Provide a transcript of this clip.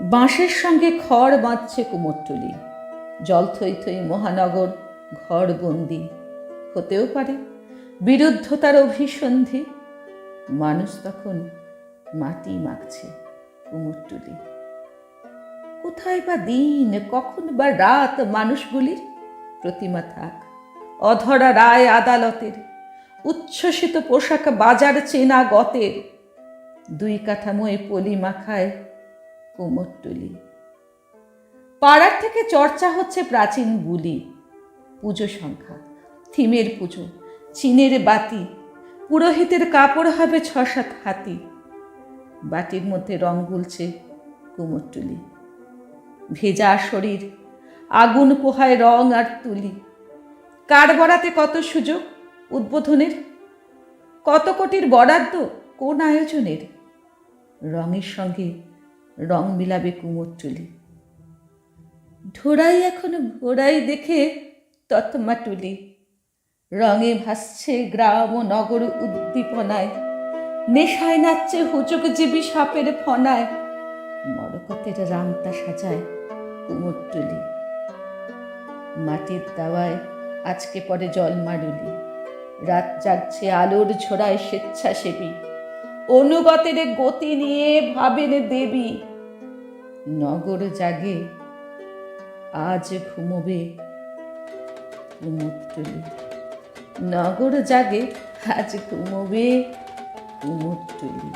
বাঁশের সঙ্গে খড় বাঁধছে কুমোরটুলি। জল থই থই মহানগর ঘরবন্দি। হতেও পারে বিরুদ্ধতার অভিসন্ধি। মানুষ তখন মাটি মাখছে কুমোরটুলি। কোথায় বা দিন, কখন বা রাত মানুষগুলির? প্রতিমা থাক, অধরা রায় আদালতের, উচ্ছ্বসিত পোশাক বাজার চেনা গতের। দুই কাঠামোয় পলি মাখায় কোমরটুলি। পাড়ার থেকে চর্চা হচ্ছে প্রাচীন বুলি। পুজো সংখ্যা, থিমের পুজো, চীনের বাতি, পুরোহিতের কাপড় হবে ছ সাত হাতি। বাটির মধ্যে রং গুলছে কুমোরটুলি। ভেজা শরীর, আগুন পোহায় রং আর তুলি। কার বরাতে কত সুযোগ উদ্বোধনের? কত কোটির বরাদ্দ কোন আয়োজনের? রঙের সঙ্গে রং মিলাবে কুমোর কুমোরটুলি ঢোড়াই এখন ঘোড়াই দেখে তৎমা তৎমাটুলি রঙে ভাসছে গ্রাম ও নগর উদ্দীপনায়। নেশায় নাচছে হুচকজীবী সাপের ফনায়। মরকতের রামতা সাজায় কুমোর কুমোরটুলি মাটির দাওয়ায় আজকে পরে জল মারুলি। রাত জাগছে আলোর ঝোড়ায় স্বেচ্ছাসেবী। অনুগতের গতি নিয়ে ভাবেন দেবী। নগর জাগে আজ ঘুমবে কুমোরটুলি নগর জাগে আজ ঘুমবে কুমোরটুলি